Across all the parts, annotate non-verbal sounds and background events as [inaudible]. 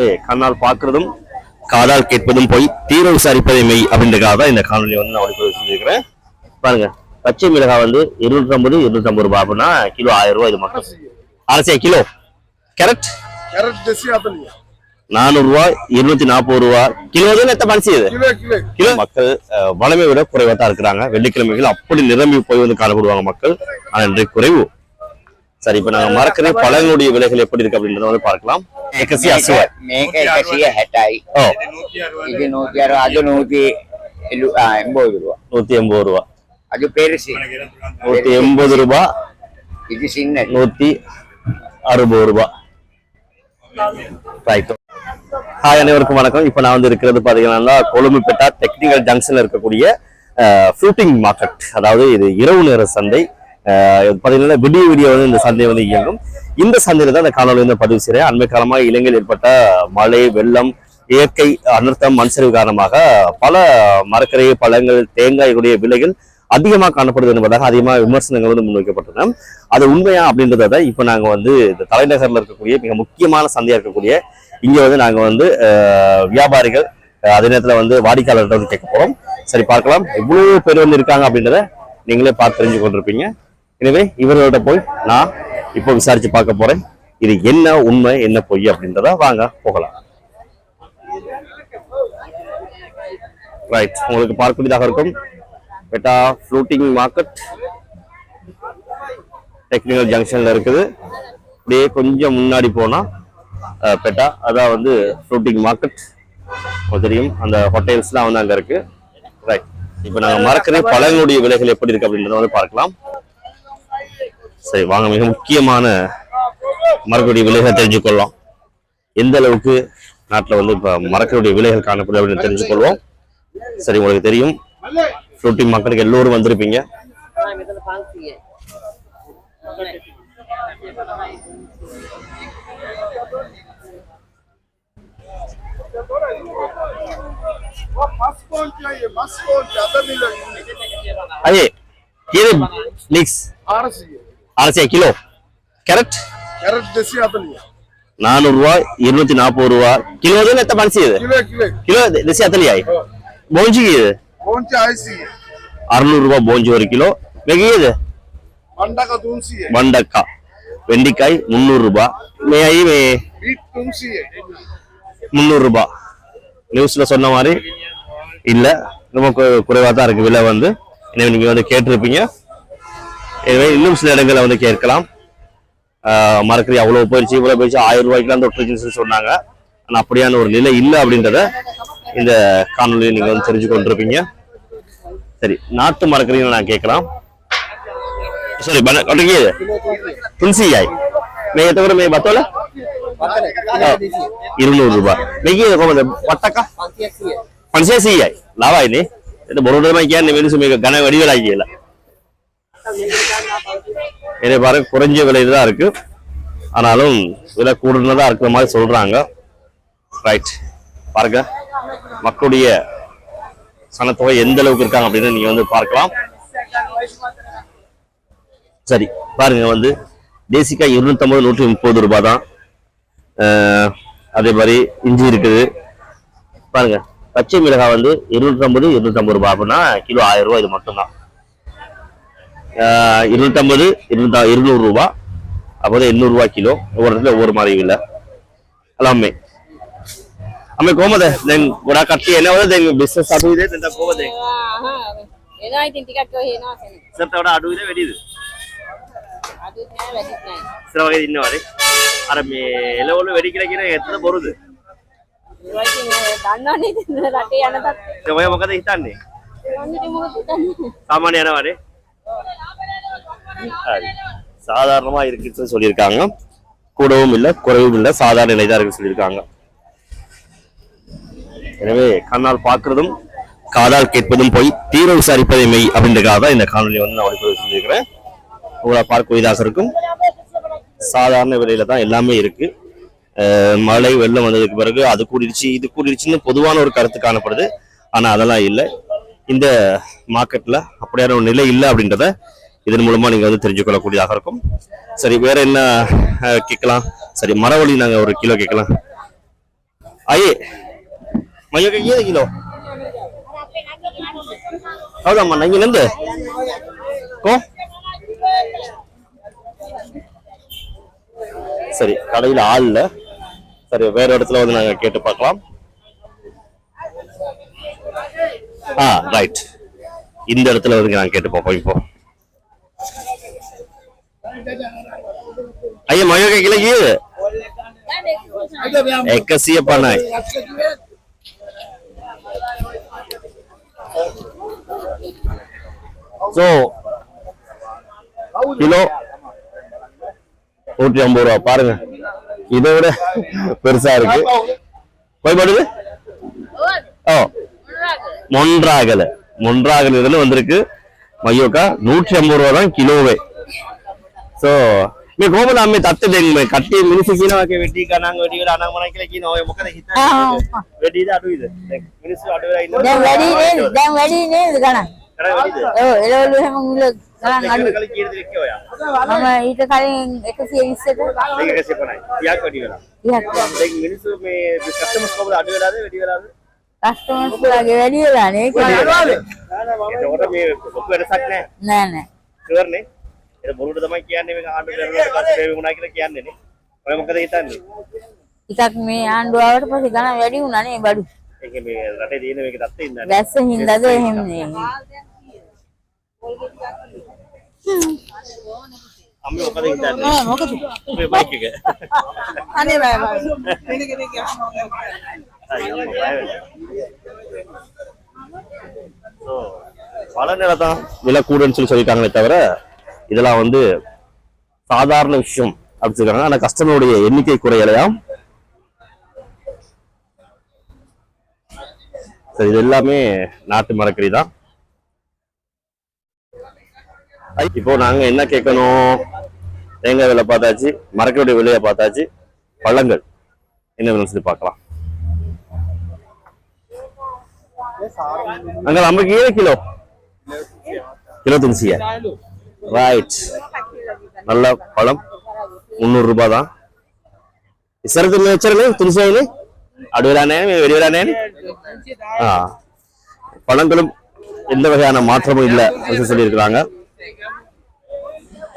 கண்ணால் பார்க்கறதும் காதால் கேட்பதும் போய் தீர விசாரிப்பதை மெய் அப்படின்றக்காக தான் இந்த காணொலி வந்து நான் ஒளிப்பதிவு செஞ்சுருக்கிறேன். பாருங்க பச்சை மிளகாய் வந்து இருநூற்றி ஐம்பது இருநூத்தி ஐம்பது ரூபாய் அப்படின்னா கிலோ ஆயிரம் ரூபாய் இது மட்டும். அரசியா கிலோ? கேரட் நானூறு ரூபாய் இருநூத்தி நாற்பது ரூபாய் கிலோ எத்த கிலோ மக்கள் வளமை விட குறைவா தான் இருக்கிறாங்க. வெள்ளிக்கிழமைகள் அப்படி நிரம்பி போய் வந்து காணப்படுவாங்க மக்கள். ஆனால் இன்றைக்கு குறைவு. சரி இப்ப நாங்க மறக்கிற பழங்களுடைய விலைகள் எப்படி இருக்கு அப்படின்றத பார்க்கலாம். ஏக்கசி அசுவ. மேக ஏக்கசி ஹெட்டாய். ஓ. இது நூத்தி அறுபது அது நூத்தி எண்பது ரூபா. நூத்தி எண்பது ரூபா. அது பெருசு நூத்தி எண்பது ரூபா. இது சின்ன நூத்தி அறுபது ரூபா. ரைட் ஹாய் அனைவருக்கும் வணக்கம். இப்ப நான் வந்து இருக்கிறது பாத்தீங்கன்னா கொழும்புப்பேட்டா டெக்னிக்கல் ஜங்ஷன்ல இருக்கக்கூடிய ஃபுட்டிங் மார்க்கெட் அதாவது இது இரவு நேர சந்தை. பார்த்தீங்கன்னா விடிய விடிய வந்து இந்த சந்தை வந்து இயங்கும். இந்த சந்தையில தான் இந்த காணொலி வந்து பதிவு செய்கிறேன் அண்மை காலமாக இலங்கையில் ஏற்பட்ட மழை வெள்ளம் இயற்கை அனர்த்தம் மண் சரிவு காரணமாக பல மரக்கரை பழங்கள் தேங்காய்களுடைய விலைகள் அதிகமாக காணப்படுது என்பதாக அதிகமாக விமர்சனங்கள் வந்து முன்வைக்கப்பட்டன. அது உண்மையா அப்படின்றத இப்போ நாங்கள் வந்து இந்த தலைநகரில் இருக்கக்கூடிய மிக முக்கியமான சந்தையாக இருக்கக்கூடிய இங்கே வந்து நாங்கள் வந்து வியாபாரிகள் அதே நேரத்தில் வந்து வாடிக்கையாளர்கிட்ட வந்து கேட்க போகிறோம் சரி பார்க்கலாம். எவ்வளோ பேர் வந்து இருக்காங்க அப்படின்றத நீங்களே பார்த்து தெரிஞ்சு கொண்டிருப்பீங்க எனவே இவர்கள்ட்ட போய் நான் இப்போ விசாரிச்சு பார்க்க போறேன். இது என்ன உண்மை என்ன பொய் அப்படின்றத வாங்க போகலாம். ரைட் உங்களுக்கு பார்க்கக்கூடியதாக இருக்கும். பெட்டா ஃப்ளூட்டிங் மார்க்கெட் டெக்னிக்கல் ஜங்ஷன்ல இருக்குது. அப்படியே கொஞ்சம் முன்னாடி போனா பெட்டா அதான் வந்து ஃப்ரூட்டிங் மார்க்கெட் தெரியும் அந்த ஹோட்டல்ஸ்லாம் வந்து அங்க இருக்கு. ரைட் இப்போ நாங்க மறக்கிற பழங்களுடைய விலைகள் எப்படி இருக்கு அப்படின்றத வந்து பார்க்கலாம். சரி வாங்க மிக முக்கியமான மரக்குடைய விலைகள் தெரிஞ்சுக்கொள்ளலாம் எந்த அளவுக்கு நாட்டில் வந்து இப்போ மரக்கருடைய விலைகள் காணப்படுது அப்படின்னு தெரிஞ்சுக்கொள்வோம் சரி உங்களுக்கு தெரியும் ஃப்ளூட்டிங் மக்களுக்கு எல்லோரும் வந்திருப்பீங்க वो मस्त कौन चाहिए அரைச்சா கிலோ. கேரட் நானூறு ரூபாய் இருநூத்தி நாற்பது ரூபா கிலோ தான் எத்த மனசு இது? கிலோ திசை அத்தலியாய் போஞ்சி இது? அறுநூறு ரூபாய் போஞ்சி ஒரு கிலோ. வெகி இது வண்டக்கா வெண்டிக்காய். முந்நூறு ரூபாய் மேய் மே முந்நூறு ரூபாய் நியூஸ்ல சொன்ன மாதிரி இல்ல. ரொம்ப குறைவா தான் இருக்கு. விலை வந்து. எனவே நீங்க வந்து கேட்டிருப்பீங்க. எனவே இன்னும் சில இடங்களை வந்து கேட்கலாம். மறக்கறி அவ்வளோ போயிடுச்சு இவ்வளோ போயிடுச்சு ஆயிரம் ரூபாய்க்குலாம் தொட்டுச்சுன்னு சொன்னாங்க. ஆனால் அப்படியான ஒரு நிலை இல்லை அப்படின்றத இந்த காணொலியில் நீங்கள் வந்து தெரிஞ்சு கொண்டிருப்பீங்க. சரி நாட்டு மறக்கறின்னு நான் கேட்கலாம். சரி கொட்டகி துளசி காய் மே எத்த கூட மே பத்தோல? இருநூறு ரூபாய். மெகி பட்டக்கா? ಪಣಸೇಸಿ ಲಾಭ ಆಯ್ನಿ ಬರೋಡ ಮೈಕ್ಯಾನ್ ಮೆಣಸು கன ವಡಿವೆಲ್ಲ ಆಗಿಲ್ಲ இதை பாருங்க குறைஞ்ச விலையில தான் இருக்கு. ஆனாலும் விலை கூடுனதா இருக்கிற மாதிரி சொல்றாங்க. ரைட் பாருங்க மக்களுடைய சனத்தொகை எந்த அளவுக்கு இருக்காங்க அப்படின்னு நீங்க வந்து பார்க்கலாம். சரி பாருங்க வந்து தேசிக்காய் இருநூத்தம்பது நூற்றி முப்பது ரூபாய் தான் அதே மாதிரி இஞ்சி இருக்குது. பாருங்க பச்சை மிளகாய் வந்து இருநூற்றம்பது இருநூற்றம்பது ரூபாய் அப்படின்னா கிலோ ஆயிரம் ரூபாய் இது மட்டும்தான். இருநூற்றம்பது இருநூத்தா இருநூறு ரூபாய் அப்போது எண்ணூறு ரூபாய் கிலோ ஒவ்வொரு இடத்துல ஒவ்வொரு மாதிரி இல்லை எல்லாமே અમે කොහමද දැන් ගොඩක් කට්ටිය එනවද දැන් බිස්නස් අඩු විදිහට දැන් කොහමද එනවා ඉතින් ටිකක් ඔය එනවා කෙනෙක්. ඉස්සරට වඩා අඩු විදිහ වැඩිද අඩුත් නෑ වැඩිත් නෑ. ඉස්සර වගේ ඉන්නවනේ අර මේ එළවලු වැඩි කියලා කියන එක ඇත්තද බොරුද ඒවා ඉතින් ඔය දන්නවනේ ඉතින් රටේ යන තත්ත්වය. දැන් ඔය මොකද හිතන්නේ මම ඉතින් මොකද හිතන්නේ? சாமானிய යනවානේ சாதாரணமா இருக்குன்னு சொல்லியிருக்காங்க. கூடவும் இல்லை குறைவும் இல்லை சாதாரண நிலை தான் இருக்குன்னு சொல்லியிருக்காங்க. எனவே கண்ணால் பார்க்கறதும் காதால் கேட்பதும் போய் தீர விசாரிப்பதை மெய் அப்படின்றதுக்காக தான் இந்த காணொலி வந்து நான் ஒளிப்பதிவு செஞ்சிருக்கிறேன். உங்களை பார்க்கக்கூடியதாக இருக்கும் சாதாரண விலையில தான் எல்லாமே இருக்கு. அஹ் மழை வெள்ளம் வந்ததுக்கு பிறகு அது கூடிருச்சு இது கூடிருச்சுன்னு பொதுவான ஒரு கருத்து காணப்படுது. ஆனா அதெல்லாம் இல்லை. இந்த மார்க்கெட்ல அப்படியான ஒரு நிலை இல்லை அப்படின்றத இதன் மூலமா நீங்க வந்து தெரிஞ்சு கொள்ளக்கூடியதாக இருக்கும் சரி வேற என்ன அஹ், கேட்கலாம் சரி மரவள்ளி நாங்க ஒரு கிலோ கேட்கலாம் ಅಯ್ಯೇ ಮೈಯೋಗೆ ಏಳು ಕಿಲೋ ಹೌದಮ್ಮ ನಂಗೆ ನಂದು கோ சரி கடையில் ஆள் இல்ல சரி வேற இடத்துல வந்து நாங்க கேட்டு பார்க்கலாம் ஆ ரைட் இந்த இடத்துல வந்து நாங்க கேட்டு பார்ப்போம் இப்போ ஐயா மயோ கேட்கல එකසිය පණයි ஸோ கிலோ நூற்றி ஐம்பது ரூபா பாருங்க இதை விட பெருசா இருக்கு போய்படுது ஓ மொன்றாகல மொன்றாகல இதுல வந்திருக்கு மையோக்கா நூற்றி ஐம்பது ரூபா தான் கிலோவே ஸோ මේ කොහොමද මේ තත්ත්වෙ දැන් මේ කට්ටිය මිනිස්සු කියනවා කේ වෙඩි ගණන් වැඩි වෙලා අනං මනං කියලා කියනවා ඔය මොකද හිතන්නේ වැඩිද අඩුයිද දැන් මිනිස්සු අඩු වෙලා ඉන්නවා දැන් වැඩි නේද දැන් වැඩි නේද ගණන් කඩ වැඩිද ඔව් එළවලු හැම මිල ගණන් අඩු කලින් කීයද දෙක්කේ ඔයා මම ඊට කලින් 120ට මේක කැසේ පණයි 30ක් වැඩි වෙලා 30ක් දැන් මිනිස්සු මේ කස්ටමර්ස් කොහොමද අඩු වෙලාද වැඩි වෙලාද කස්ටමර්ස් ලාගේ වැඩි වෙලා නේ එතකොට මේ ලොකු වෙනසක් නැහැ නෑ නෑ ෂුවර්නේ ඒක බොරුට තමයි කියන්නේ මේක ආණ්ඩුව දරනවා පස්සේ වුණා කියලා කියන්නේ නේ. ඔය මොකද හිතන්නේ? ටිකක් මේ ආණ්ඩුව ආවට පස්සේ ගණන් වැඩි වුණා නේ බඩු. ඒක මේ රටේ තියෙන මේක තත්ත්වෙ ඉඳලා. වැස්ස හින්දාද එහෙම නේ. අම්ම මොකද හිතන්නේ? නෑ මොකද? මේ බයික් එක. අනේ බය බය. මේක දෙක ஸோ பல நேரம் தான் விலை கூடுன்னு சொல்லி சொல்லிட்டாங்களே தவிர இதெல்லாம் வந்து சாதாரண விஷயம் அப்படி சொல்றாங்க ஆனா கஸ்டமருடைய எண்ணிக்கை குறையலையாம் சரி இது எல்லாமே நாட்டு மரக்கறி தான். இப்போ நாங்க என்ன கேட்கணும்? தேங்காய் விலை பார்த்தாச்சு மரக்கறியுடைய விலையை பார்த்தாச்சு பழங்கள். என்ன வேணும் சொல்லி பார்க்கலாம். அங்க நமக்கு ஏழு கிலோ. கிலோ தினசியா ரைட் நல்ல பழம். మున్నూరు தான் ఇస్తారు తిన్న వచ్చారు తులసి అవి అడవిలానే வெளியிலானே பழங்களும் எந்த வகையான மாற்றமும் இல்லை. என்று சொல்லியிருக்கிறாங்க.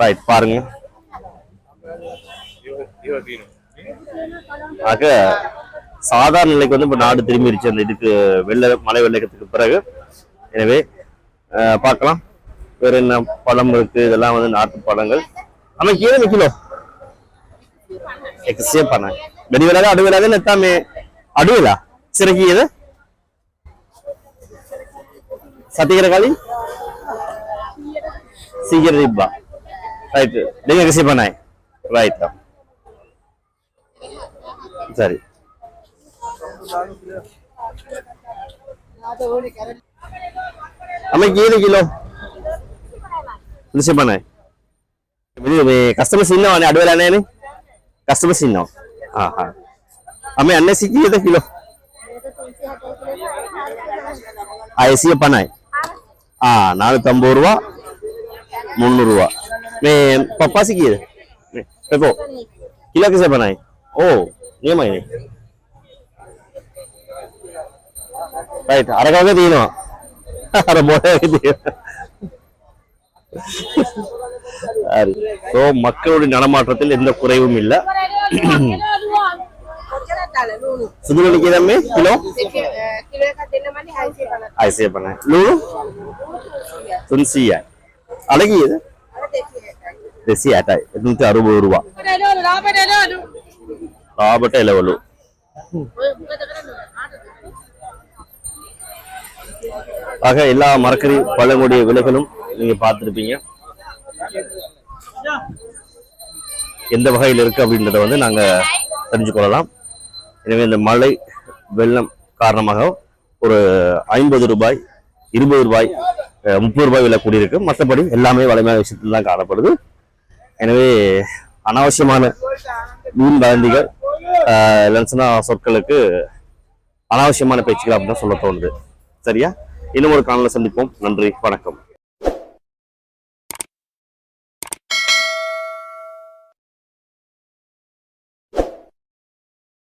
ரைட் பாருங்க. ஆக சாதாரண நிலைக்கு வந்து இப்போ நாடு திரும்பிடுச்சு அந்த இதுக்கு வெள்ள மலை வெள்ளத்துக்கு பிறகு. எனவே பார்க்கலாம். வேற என்ன பழம் இருக்கு? இதெல்லாம் வந்து நாட்டு பழங்கள் ஆனா ஏழு கிலோ எக்ஸே பண்ண. வெளிவராது அடுவராது எத்தாமே அடுவலா? சிறகி எது? சத்தியகிரகாலி சீக்கிர ரிப்பா நீங்க எக்ஸே பண்ணாய் ரைட்டா சரி. அமைக்கு ஏழு கிலோ ලිසිමනයි මේ කස්ටමර්ස් ඉන්නවනේ අඩු වෙලා නැහැනේ කස්ටමර්ස් ඉන්නවා. ආ හා අපි යන්නේ සිකියද කිලෝ ආයසිය 50යි ආ නාලු තඹෝරුවා 300 ரூபா මේ පප්පාසි කීයද? පෙපෝ කිලෝ කිසේ 50යි ඕ නියමයි රයිට් අරගවගේ තියෙනවා? [laughs] අර මොලේ තියෙනවා. ஸோ மக்களுடைய நடமாற்றத்தில் எந்த குறைவும் இல்ல. சிதுவலிக்கு தம்பி கிலோ ஐசிய பண்ண. நூறு துன்சியா? அறுபது ரூபா. ராபட்ட இலவலு ஆக எல்லா மரக்கறி பழங்களுடைய விலைகளும் நீங்க பார்த்துருப்பீங்க. எந்த வகையில் இருக்கு அப்படின்றத வந்து நாங்க தெரிஞ்சு கொள்ளலாம். எனவே இந்த மழை வெள்ளம் காரணமாக ஒரு ஐம்பது ரூபாய் இருபது ரூபாய் முப்பது ரூபாய் விலை கூடியிருக்கு. மற்றபடி எல்லாமே வலிமையான விஷயத்தில் தான் காணப்படுது. எனவே அனாவசியமான மீன் வதந்திகள் அஹ், இல்லைன்னு சொற்களுக்கு அனாவசியமான பேச்சுக்கள் அப்படின்னு சொல்ல தோணுது. சரியா? இன்னும் ஒரு காணொலியில் சந்திப்போம். நன்றி வணக்கம்.